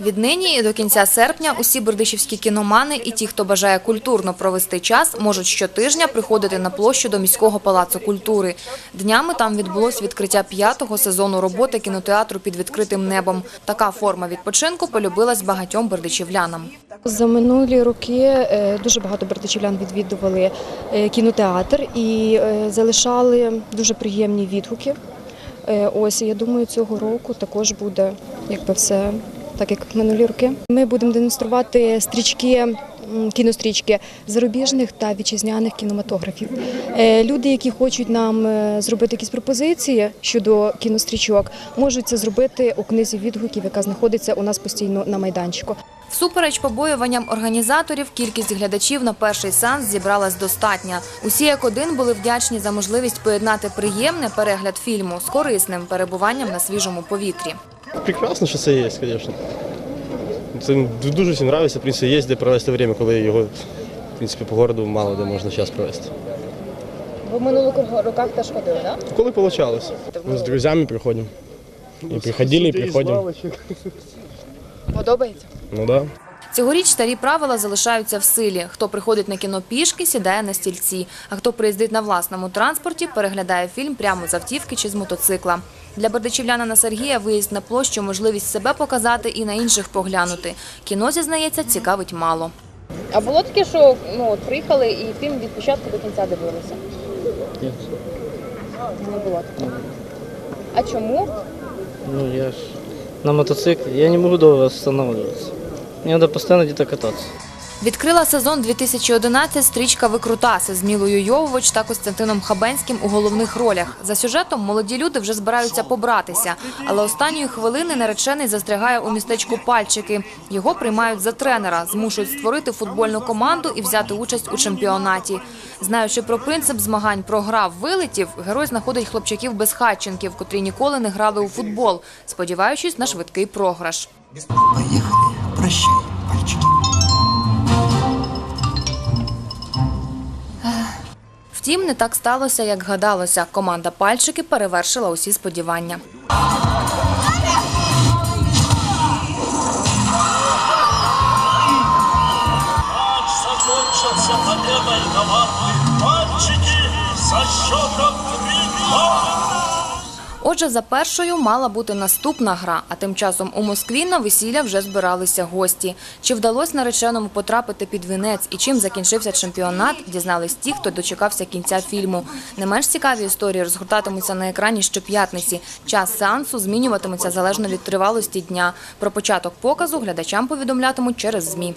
Віднині і до кінця серпня усі бердичівські кіномани і ті, хто бажає культурно провести час, можуть щотижня приходити на площу до міського палацу культури. Днями там відбулось відкриття п'ятого сезону роботи кінотеатру під відкритим небом. Така форма відпочинку полюбилась багатьом бердичівлянам. За минулі роки е, дуже багато бердичівлян відвідували е, кінотеатр і е, залишали дуже приємні відгуки. Ось я думаю, цього року також буде якби все так, як минулі роки. Ми будемо демонструвати стрічки. Кінострічки зарубіжних та вітчизняних кінематографів. Е, Люди, які хочуть нам е, зробити якісь пропозиції щодо кінострічок, можуть це зробити у книзі відгуків, яка знаходиться у нас постійно на майданчику. Всупереч побоюванням організаторів, кількість глядачів на перший сеанс зібралась достатня. Усі як один були вдячні за можливість поєднати приємне перегляд фільму з корисним перебуванням на свіжому повітрі. Прекрасно, що це є, звісно. Це дуже всім подобається, в принципі, є де провести время, коли його в принципі, по городу мало де можна час провести. Ви в минулих роках теж ходили, так? Коли вийшло? Ми з друзями приходимо. І приходили, і приходимо. Подобається? Ну да. Цьогоріч старі правила залишаються в силі. Хто приходить на кіно пішки, сідає на стільці, а хто приїздить на власному транспорті, переглядає фільм прямо з автівки чи з мотоцикла. Для бердичівлянина Сергія виїзд на площу – можливість себе показати і на інших поглянути. Кіно, зізнається, цікавить мало. А було таке, що ну, от приїхали і фільм від початку до кінця дивилися? Ні. Не було такого. А чому? Ну, я ж на мотоцикле. Я не могу долго останавливаться. Мне надо постоянно где-то кататься. Відкрила сезон 2011 стрічка «Викрутаси» з Мілою Йовович та Костянтином Хабенським у головних ролях. За сюжетом молоді люди вже збираються побратися, але останньої хвилини наречений застрягає у містечку Пальчики. Його приймають за тренера, змушують створити футбольну команду і взяти участь у чемпіонаті. Знаючи про принцип змагань програв вилетів, герой знаходить хлопчаків безхатченків, котрі ніколи не грали у футбол, сподіваючись на швидкий програш. Поехали. Втім, не так сталося, як гадалося. Команда «Пальчики» перевершила усі сподівання. Матч закончился победой Отже, за першою мала бути наступна гра, а тим часом у Москві на весілля вже збиралися гості. Чи вдалося нареченому потрапити під вінець і чим закінчився чемпіонат, дізнались ті, хто дочекався кінця фільму. Не менш цікаві історії розгортатимуться на екрані щоп'ятниці. Час сеансу змінюватиметься залежно від тривалості дня. Про початок показу глядачам повідомлятимуть через ЗМІ.